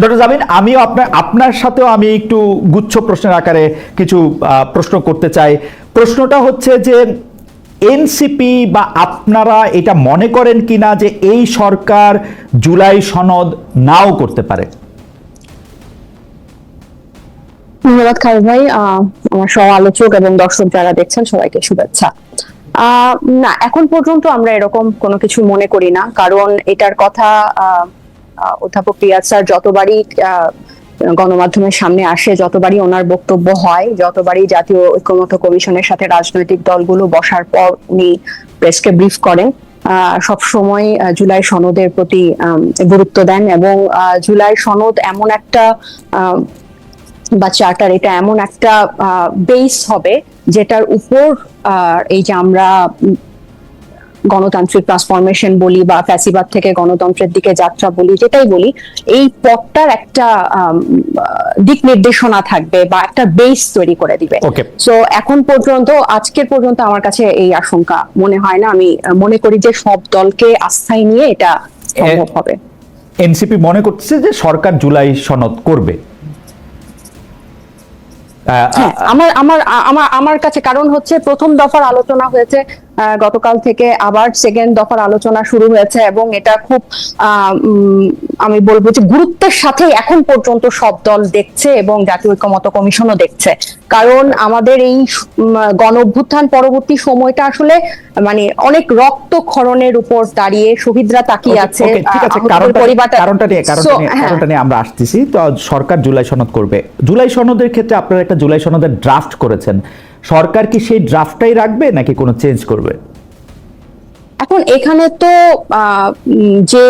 Doctor জামিন, আমিও আপনার আপনার সাথেও আমি একটু গুচ্ছ প্রশ্নের আকারে কিছু প্রশ্ন করতে চাই। প্রশ্নটা হচ্ছে যে, এনসিপি বা আপনারা এটা মনে করেন কিনা যে এই সরকার জুলাই সনদ নাও করতে পারে? ধন্যবাদ খালেদ ভাই আমার সহ আলোচক এবং দর্শক যারা দেখছেন, সবাইকে শুভেচ্ছা। না, এখন পর্যন্ত আমরা এরকম কোনো কিছু মনে করি না, কারণ এটার কথা অধ্যাপক রিয়াজ স্যার যতবারই গণমাধ্যমের সামনে আসে, যতবারই ওনার বক্তব্য হয়, যতবারই জাতীয় ঐক্যমত্য কমিশনের সাথে রাজনৈতিক দলগুলো বসার পর উনি প্রেসকে ব্রিফ করেন সব সময় জুলাই সনদের প্রতি গুরুত্ব দেন এবং জুলাই সনদ এমন একটা বা চার্টার এটা এমন একটা বেস হবে যেটার উপর এই যে আমরা গণতান্ত্রিক ট্রান্সফরমেশন বলি বা ফ্যাসিবাদ থেকে গণতন্ত্রের দিকে যাত্রা বলি যেটাই বলি এই পথটার একটা দিক নির্দেশনা থাকবে বা একটা বেস তৈরি করে দিবে. তো এখন পর্যন্ত আজকের পর্যন্ত আমার কাছে এই আশঙ্কা মনে হয় না। আমি মনে করি যে সব দলকে আস্থায় নিয়ে এটা সম্ভব হবে। এনসিপি মনে করছে যে সরকার জুলাই সনদ করবে। হ্যাঁ, আমার আমার আমার আমার কাছে কারণ হচ্ছে প্রথম দফার আলোচনা হয়েছে গতকাল থেকে আবার সেকেন্ড দফার আলোচনা শুরু হয়েছে এবং এটা খুব আমি বলব যে গুরুত্বের সাথে এখন পর্যন্ত সব দল দেখছে এবং জাতীয় ঐক্যমত কমিশনও দেখছে। কারণ আমাদের এই গণ অভ্যুত্থান পরবর্তী সময়টা আসলে মানে অনেক রক্তক্ষরণের উপর দাঁড়িয়ে শহীদরা তাকিয়ে আছে কারণটা নিয়ে হ্যাঁ। কারণটা নিয়ে আমরা আসতেছি। তো সরকার জুলাই সনদ করবে। জুলাই সনদের ক্ষেত্রে আপনারা একটা জুলাই সনদের ড্রাফট করেছেন। সরকার কি সেই ড্রাফটটাই রাখবে নাকি কোনো চেঞ্জ করবে? এখন এখানে তো যে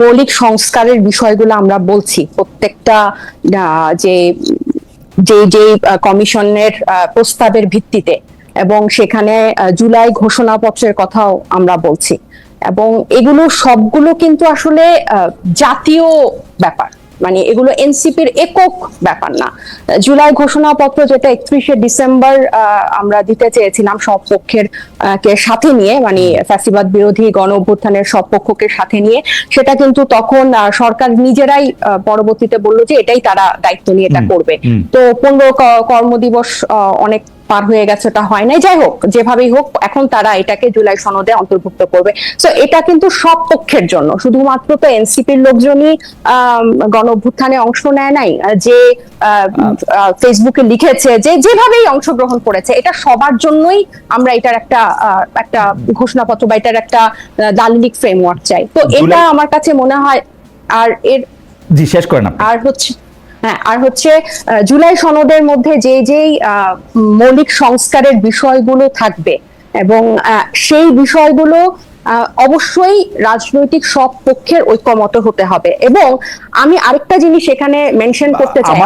মৌলিক সংস্কারের বিষয়গুলো আমরা বলছি, প্রত্যেকটা যে যে যে কমিশনের প্রস্তাবের ভিত্তিতে এবং সেখানে জুলাই ঘোষণাপত্রের কথাও আমরা বলছি। এবং এগুলো সবগুলো কিন্তু আসলে জাতীয় ব্যাপার। মানে এগুলো এনসিপির একক ব্যাপার না। জুলাই ঘোষণাপত্র যেটা একত্রিশে ডিসেম্বর আমরা দিতে চেয়েছিলাম সব পক্ষের কে সাথে নিয়ে মানে ফ্যাসিবাদ বিরোধী গণ অভ্যুত্থানের সব পক্ষকে সাথে নিয়ে সেটা কিন্তু তখন সরকার নিজেরাই পরবর্তীতে বলল যে এটাই তারা দায়িত্ব নিয়ে এটা করবে। তো পনেরো কর্মদিবস আহ, অনেক পার হয়ে গেছে ওটা হয় নাই। যাই হোক যেভাবেই হোক এখন তারা এটাকে জুলাই সনদে অন্তর্ভুক্ত করবে। তো এটা কিন্তু সব পক্ষের জন্য। শুধুমাত্র তো এনসিপির লোকজনই গণ অভ্যুত্থানে অংশ নেয় নাই। যে আহ, আহ, ফেসবুকে লিখেছে যে যেভাবেই অংশগ্রহণ করেছে এটা সবার জন্যই আমরা এটার একটা আহ, একটা ঘোষণাপত্র বা এটার একটা আহ, দালিলিক ফ্রেমওয়ার্ক চাই। তো এটা আমার কাছে মনে হয় আর এর জি শেষ করেন আর হচ্ছে হ্যাঁ আর হচ্ছে জুলাই সনদের মধ্যে যে যেই মৌলিক সংস্কারের বিষয়গুলো থাকবে এবং সেই বিষয়গুলো অবশ্যই রাজনৈতিক সব পক্ষের ঐক্যমত হতে হবে। এবং আমি আরেকটা জিনিস এখানে মেনশন করতে চাই।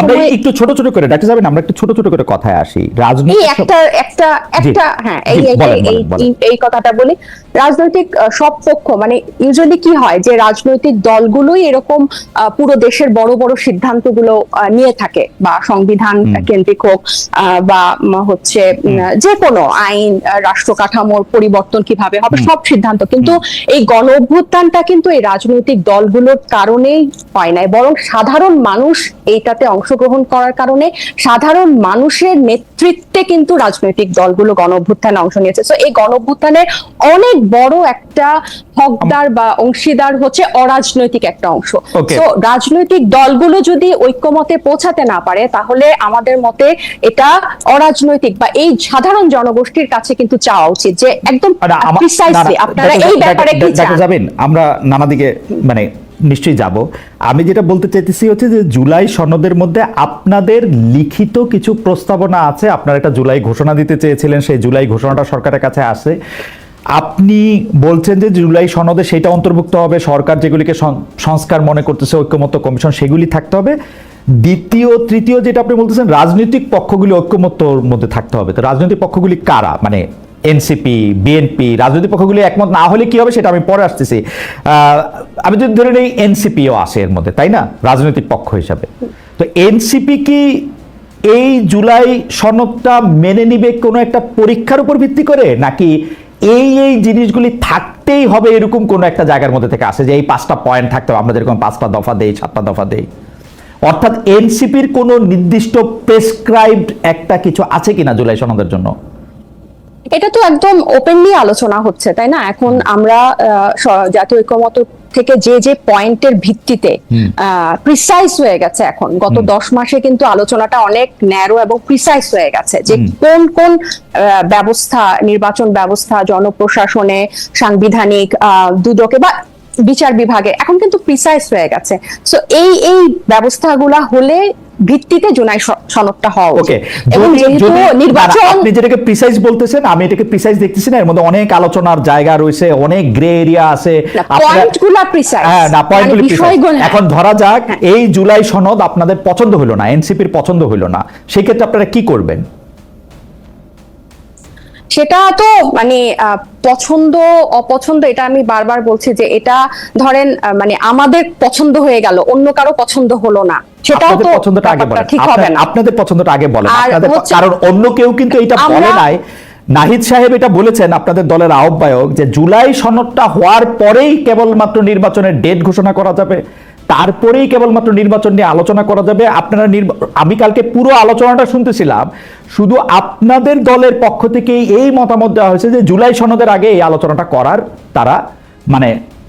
আমরা একটু ছোট ছোট করে ডাক্তার যাবেন আমরা একটু ছোট ছোট করে কথায় আসি। এই রাজনীতি সব- একটা একটা একটা হ্যাঁ এই এই- এই- কথাটা বলি। রাজনৈতিক সব পক্ষ মানে ইউজুয়ালি কি হয় যে রাজনৈতিক দলগুলোই এরকম পুরো দেশের বড় বড় সিদ্ধান্তগুলো নিয়ে থাকে বা সংবিধান কেন্দ্রিক হোক আহ, বা হচ্ছে যে কোনো আইন রাষ্ট্র কাঠামোর পরিবর্তন কীভাবে হবে সব সিদ্ধান্ত। কিন্তু এই গণ অভ্যুত্থানটা কিন্তু এই রাজনৈতিক দলগুলোর কারণেই হয় নাই। বরং সাধারণ মানুষ এইটাতে অংশগ্রহণ করার কারণে সাধারণ মানুষের নেতৃত্বে কিন্তু রাজনৈতিক দলগুলো গণ অভ্যুত্থানে অংশ নিয়েছে। তো এই গণ অভ্যুত্থানের অনেক বড় একটা হকদার বা অংশীদার হচ্ছে অরাজনৈতিক একটা অংশ। তো রাজনৈতিক দলগুলো যদি ঐক্যমতে পৌঁছাতে না পারে তাহলে আমাদের মতে এটা অরাজনৈতিক বা এই সাধারণ জনগোষ্ঠীর কাছে কিন্তু চাওয়া উচিত যে একদম আপনারা এই ব্যাপারে কি যাবেন আমরা নানা দিকে মানে নিশ্চয়ই যাব। আমি যেটা বলতে চাইতেছি হচ্ছে যে জুলাই সনদের মধ্যে আপনাদের লিখিত কিছু প্রস্তাবনা আছে। আপনারা একটা জুলাই ঘোষণা দিতে চেয়েছিলেন, সেই জুলাই ঘোষণাটা সরকারের কাছে আসে। আপনি বলছেন যে জুলাই সনদে সেটা অন্তর্ভুক্ত হবে, সরকার যেগুলিকে সংস্কার মনে করতেছে, ঐক্যমত্য কমিশন, সেগুলি থাকতে হবে। দ্বিতীয়, তৃতীয় যেটা আপনি বলতেছেন, রাজনৈতিক পক্ষগুলি ঐক্যমত্যর মধ্যে থাকতে হবে। তো রাজনৈতিক পক্ষগুলি কারা? মানে এনসিপি, বিএনপি, রাজনৈতিক পক্ষগুলি একমত না হলে কি হবে সেটা আমি পরে আসতেছি। আমি যদি ধরে নেই এনসিপিও আসে এর মধ্যে, তাই না? রাজনৈতিক পক্ষ হিসাবে। তো এনসিপি কি এই জুলাই সনদটা মেনে নিবে কোনো একটা পরীক্ষার উপর ভিত্তি করে? নাকি এই এই জিনিসগুলি থাকতেই হবে এরকম কোন একটা জায়গার মধ্যে থেকে আসে যে এই পাঁচটা পয়েন্ট থাকতে হবে, আমরা যেরকম পাঁচটা দফা দেই, সাতটা দফা দেই? অর্থাৎ এনসিপির কোনো নির্দিষ্ট প্রেসক্রাইবড একটা কিছু আছে কিনা জুলাই সনদের জন্য? এটা তো একদম ওপেনলি আলোচনা হচ্ছে তাই না? এখন আমরা জাতীয় ঐক্যমত থেকে যে যে পয়েন্টের ভিত্তিতে প্রিসাইজ হয়ে গেছে এখন। গত দশ মাসে কিন্তু আলোচনাটা অনেক ন্যারো এবং প্রিসাইজ হয়ে গেছে যে কোন কোন ব্যবস্থা নির্বাচন ব্যবস্থা জনপ্রশাসনে সাংবিধানিক দুদকে বা বিচার বিভাগে এখন কিন্তু প্রিসাইজ হয়ে গেছে। সো এই এই ব্যবস্থাগুলা হলে ভিত্তিতে জুনাই সনদটা হওয়া ওকে এবং যেহেতু নির্বাচন আপনি যেটাকে প্রিসাইজ বলতেছেন আমি এটাকে প্রিসাইজ দেখতেছি না এর মধ্যে অনেক আলোচনার জায়গা রয়েছে অনেক গ্রে এরিয়া আছে। পয়েন্টগুলা প্রিসাইজ হ্যাঁ না পয়েন্টগুলি। বিষয়গুলো হ্যাঁ। এখন ধরা যাক এই জুলাই সনদ আপনাদের পছন্দ হলো না এনসিপির পছন্দ হলো না সেই ক্ষেত্রে আপনারা কি করবেন? সেটা তো মানে পছন্দ অপছন্দ এটা আমি বারবার বলছি যে এটা ধরেন মানে আমাদের পছন্দ হয়ে গেল অন্য কারও পছন্দ হলো না। সেটাও তো পছন্দটা আগে বলেন। ঠিক হবে না। আপনাদের পছন্দটা আগে বলেন। আপনাদের কারণ অন্য কেউ কিন্তু এটা বলে নাই। নাহিদ সাহেব এটা বলেছেন আপনাদের দলের আহ্বায়ক যে জুলাই সনদটা হওয়ার পরেই কেবলমাত্র নির্বাচনের ডেট ঘোষণা করা যাবে। তারপরেই কেবলমাত্র নির্বাচন নিয়ে আলোচনা করা যাবে। আপনারা আমি কালকে পুরো আলোচনাটা শুনতেছিলাম। শুধু আপনাদের দলের পক্ষ থেকে এই মতামত দেওয়া হয়েছে যে জুলাই সনদের আগে এই আলোচনাটা করার তারা মানে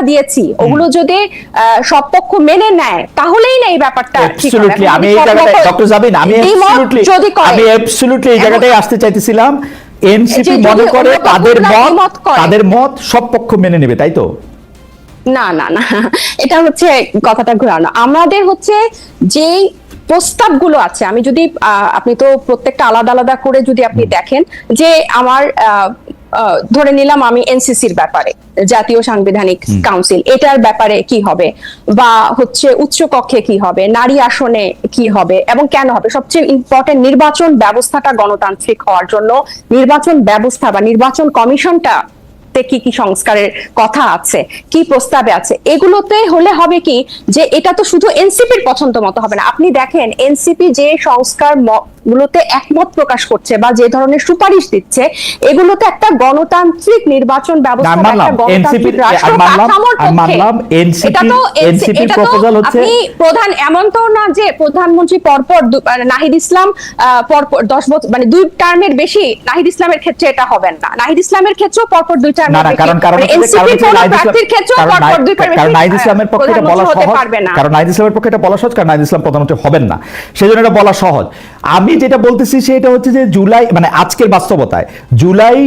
দিয়েছি ওগুলো যদি সব পক্ষ মেনে নেয় তাহলেই না এই ব্যাপারটা ঠিক হবে। আমি এই পক্ষ ডক্টর জাবিন আমি যদি আমি absolutely এই জায়গাটায় আসতে চাইতেছিলাম। এনসিপি যে মনে করে তাদের মত তাদের মত সব পক্ষ মেনে নেবে তাই তো? না না না এটা হচ্ছে কথাটা ঘোরানো। আমাদের হচ্ছে যেই প্রস্তাবগুলো আছে আমি যদি আহ, আপনি তো প্রত্যেকটা আলাদা আলাদা করে যদি আপনি দেখেন যে আমার ধরে নিলাম আমি এনসিসির ব্যাপারে জাতীয় সাংবিধানিক কাউন্সিল এটার ব্যাপারে কি হবে? বা হচ্ছে উচ্চ কক্ষে কি হবে? নারী আসনে কি হবে? এবং কেন হবে? সবচেয়ে ইম্পর্টেন্ট নির্বাচন ব্যবস্থাটা গণতান্ত্রিক হওয়ার জন্য নির্বাচন ব্যবস্থা বা নির্বাচন কমিশনটা তে কি কি সংস্কারের কথা আছে কি প্রস্তাবে আছে এগুলোতে হলে হবে কি যে এটা তো শুধু এনসিপির পছন্দ মতো হবে না। আপনি দেখেন এনসিপি যে সংস্কার গুলোতে একমত প্রকাশ করছে বা যে ধরনের সুপারিশ দিচ্ছে এগুলোতে একটা গণতান্ত্রিক নির্বাচন ব্যবস্থা প্রধান এমন তো না যে প্রধানমন্ত্রী পরপর মানে নাহিদ ইসলাম আহ, পরপর দশ বছর মানে দুই টার্মের বেশি নাহিদ ইসলামের ক্ষেত্রে এটা হবেন না। নাহিদ ইসলামের ক্ষেত্রেও পরপর দুই না না কারণ ইসলামের পক্ষে এটা বলা সহজ। কারণ ইসলামের পক্ষে এটা বলা সহজ কারণ নাহিদ ইসলাম প্রধানমন্ত্রী হবেন না। সেই জন্য এটা বলা সহজ। আমি যেটা বলতেছি সেটা হচ্ছে যে জুলাই মানে আজকের বাস্তবতায় জুলাই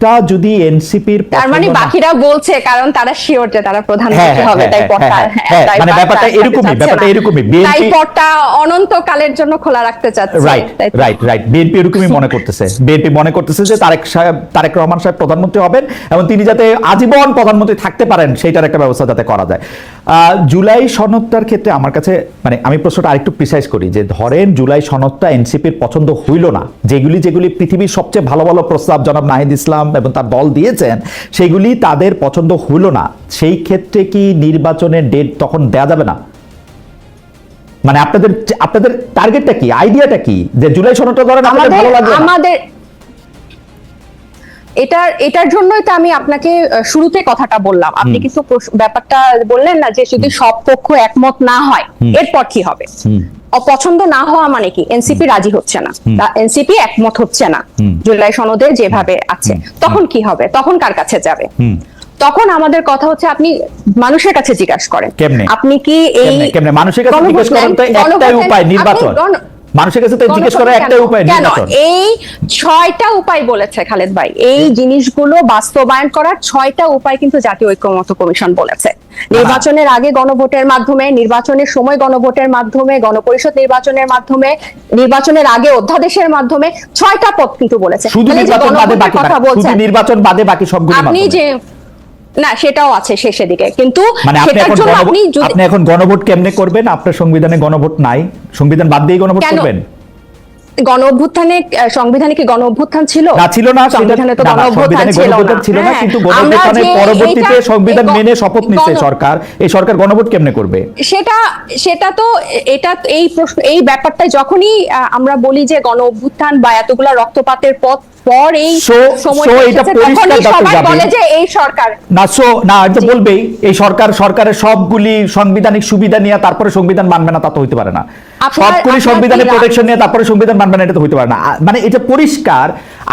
সনদটা যদি এনসিপির তার মানে বাকিরা বলছে কারণ তারা শিওর যে তারা প্রধানমন্ত্রী হ্যাঁ, হবে তাই হ্যাঁ, পদটা হ্যাঁ, তাই মানে ব্যাপারটা এরকমই, ব্যাপারটা। এরকমই। তাই পদটা অনন্তকালের জন্য খোলা রাখতে চাচ্ছে। রাইট রাইট রাইট বিএনপি এরকমই মনে করতেছে। বিএনপি মনে করতেছে যে তারেক সাহেব তারেক রহমান সাহেব প্রধানমন্ত্রী হবেন এবং তিনি যাতে আজীবন প্রধানমন্ত্রী থাকতে পারেন সেইটার একটা ব্যবস্থা যাতে করা যায়। জুলাই সনদটার ক্ষেত্রে আমার কাছে মানে আমি প্রশ্নটা আরেকটু প্রিসাইজ করি যে ধরেন জুলাই সনদটা এনসিপির পছন্দ হইল না যেগুলি যেগুলি পৃথিবীর সবচেয়ে ভালো ভালো প্রস্তাব জনাব নাহিদ ইসলাম এবং তার দল দিয়েছেন সেগুলি তাদের পছন্দ হইল না সেই ক্ষেত্রে কি নির্বাচনের ডেট তখন দেয়া যাবে না? মানে আপনাদের আপনাদের টার্গেটটা কি আইডিয়াটা কি যে জুলাই সনদটা ধরেন আমাদের ভালো লাগবে আমাদের এটার এটার জন্যই তো আমি আপনাকে শুরুতে কথাটা বললাম। আপনি প্রশ- ব্যাপারটা বললেন না যে যদি সব পক্ষ একমত না হয় এরপর কি হবে? অপছন্দ না হওয়া মানে কি? এনসিপি রাজি হচ্ছে না। এনসিপি একমত হচ্ছে না। জুলাই সনদে যেভাবে আছে। তখন কি হবে? তখন কার কাছে যাবে? তখন আমাদের কথা হচ্ছে আপনি মানুষের কাছে জিজ্ঞাসা করেন। আপনি কি এই মানুষের কাছে জিজ্ঞেস করেন তো একটাই উপায় নির্বাচন। মানুষের কাছে তো জিজ্ঞেস করার একটাই উপায় কেন? এই ছয়টা উপায় বলেছে খালেদ ভাই। এই জিনিসগুলো বাস্তবায়ন করার ছয়টা উপায় কিন্তু জাতীয় ঐক্যমত কমিশন বলেছে। নির্বাচনের আগে গণভোটের মাধ্যমে নির্বাচনের সময় গণভোটের মাধ্যমে গণপরিষদ নির্বাচনের মাধ্যমে নির্বাচনের আগে অধ্যাদেশের মাধ্যমে ছয়টা পথ কিন্তু বলেছে। শুধু নির্বাচন বাদে বাকি কথা শুধু বলছেন। নির্বাচন বাদে বাকি সবগুলো আপনি যে না সেটাও আছে শেষের দিকে। কিন্তু মানে আপনি সেটার এখন জন্য গণভোট আপনি আপনি এখন গণভোট কেমনে করবেন? আপনার সংবিধানে গণভোট নাই। সংবিধান বাদ দিয়ে গণভোট করবেন? গণ অভ্যুত্থানে সংবিধানে কি গণ অভ্যুত্থান ছিল? না ছিল না সংবিধানে তো গণ অভ্যুত্থান ছিল না। ছিল না হ্যাঁ, কিন্তু আমরা গণভোটে পরবর্তীতে সংবিধান মেনে শপথ নিচ্ছে সরকার এই সরকার গণভোট কেমনে করবে? সেটা সেটা তো এটা এই প্রশ্ন এই ব্যাপারটা যখনই আমরা বলি যে গণ অভ্যুত্থান বা এতগুলা রক্তপাতের পথ পর এই এটা পরিষ্কার। বলে যে এই সরকার। না সো না এটা বলবেই এই সরকার সরকারের সবগুলি সাংবিধানিক সুবিধা নিয়ে তারপরে সংবিধান মানবে না তা তো হইতে পারে না। সবগুলি কি প্রোটেকশন নিয়ে তারপরে সংবিধান মানবে না এটা তো হইতে পারে না। মানে এটা পরিষ্কার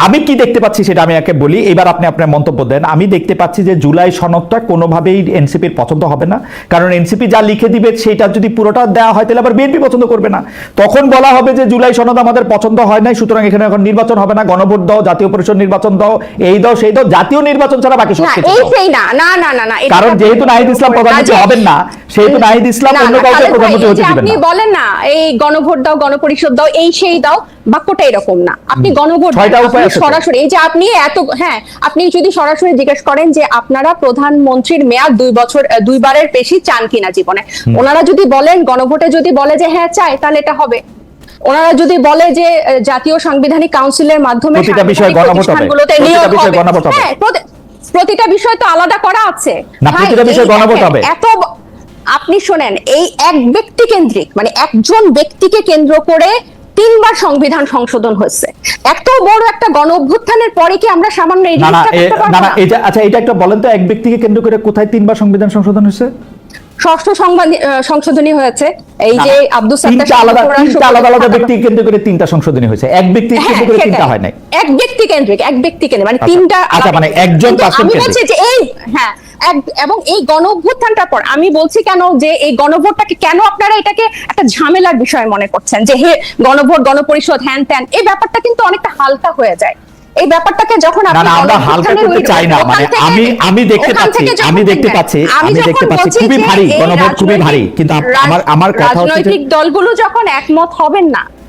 আমি কি দেখতে পাচ্ছি সেটা আমি একে বলি। এবার আপনি আপনার মন্তব্য দেন। আমি দেখতে পাচ্ছি যে জুলাই সনদটা কোনোভাবেই এনসিপির পছন্দ হবে না। কারণ এনসিপি যা লিখে দিবে সেটা যদি পুরোটা দেওয়া হয় তাহলে আবার বিএনপি পছন্দ করবে না। তখন বলা হবে যে জুলাই সনদ আমাদের পছন্দ হয় নাই সুতরাং এখানে এখন নির্বাচন হবে না। গণভোট দাও জাতীয় পরিষদ নির্বাচন দাও এই দাও সেই দাও জাতীয় নির্বাচন ছাড়া বাকি সব না কিছু এই সেই না না না না না কারণ যেহেতু নাহিদ ইসলাম প্রধানমন্ত্রী হবেন না, সেহেতু নাহিদ ইসলাম অন্য কাউকে প্রধানমন্ত্রী হতে দিবেন আপনি না। বলেন না এই গণভোট দাও গণপরিষদ দাও এই সেই দাও বাক্যটা এরকম না। আপনি গণভোট ছয়টা উপায় আপনি। সরাসরি এই যে আপনি এত হ্যাঁ আপনি যদি সরাসরি জিজ্ঞেস করেন যে আপনারা প্রধানমন্ত্রীর মেয়াদ দুই বছর দুইবারের বেশি চান কিনা জীবনে ওনারা যদি বলেন গণভোটে যদি বলে যে হ্যাঁ চায় তাহলে এটা হবে ওনারা যদি বলে যে জাতীয় সাংবিধানিক কাউন্সিলের মাধ্যমে। প্রতিষ্ঠানগুলোতে নিয়োগ হবে। হ্যাঁ, প্রতি- প্রতিটা বিষয় তো আলাদা করা আছে। এত আপনি শোনেন এই এক ব্যক্তি কেন্দ্রিক মানে একজন ব্যক্তিকে কেন্দ্র করে তিনবার সংবিধান সংশোধন হয়েছে এত বড় একটা গণ অভ্যুত্থানের পরে কি আমরা সামান্য এই জিনিসটা করতে পারব না না না? এটা আচ্ছা এটা একটা বলেন তো এক ব্যক্তিকে কেন্দ্র করে কোথায় তিনবার সংবিধান সংশোধন হয়েছে ষষ্ঠ সংবাদ- সংশোধনী হয়েছে। এই যে আব্দুল সাত্তার আলাদা আলাদা আলাদা ব্যক্তিকে কেন্দ্র করে তিনটা সংশোধনী হয়েছে। এক ব্যক্তিকে হ্যাঁ, কেন্দ্র করে তিনটা হয় নাই। এক ব্যক্তি কেন্দ্রিক এক ব্যক্তি কেন্দ্রিক মানে আচ্ছা, তিনটা আচ্ছা, মানে একজন আমি বলছি যে এই হ্যাঁ এবং এই গণ পর আমি বলছি কেন যে এই গণভোটটাকে কেন আপনারা এটাকে একটা ঝামেলার বিষয় মনে করছেন? যে হে গণভোট গণপরিষদ হ্যান ত্যান এই ব্যাপারটা কিন্তু অনেকটা হালকা হয়ে যায়। এই ব্যাপারটাকে যখন আপনি না আমরা হালকা করতে চাই না মানে আমি আমি দেখতে পাচ্ছি আমি দেখতে পাচ্ছি আমি দেখতে পাচ্ছি খুবই ভারী গণভোট খুবই ভারী কিন্তু আমার আমার কথা হচ্ছে রাজনৈতিক দলগুলো যখন একমত হবেন না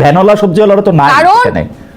ভ্যানওয়ালা সবজিওয়ালারা তো নাই কারণ।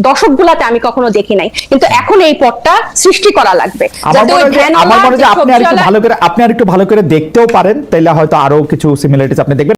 দশক গুলাতে আমি কখনো দেখি নাই। কিন্তু এখন এই পথটা সৃষ্টি করা লাগবে। আমার মনে হয় যে- ভ্যানওয়ালা, আমার যে আপনি আর একটু ভালো করে আপনি আর একটু ভালো করে দেখতেও পারেন তাইলে হয়তো আরও কিছু সিমিলারিটিস আপনি দেখবেন।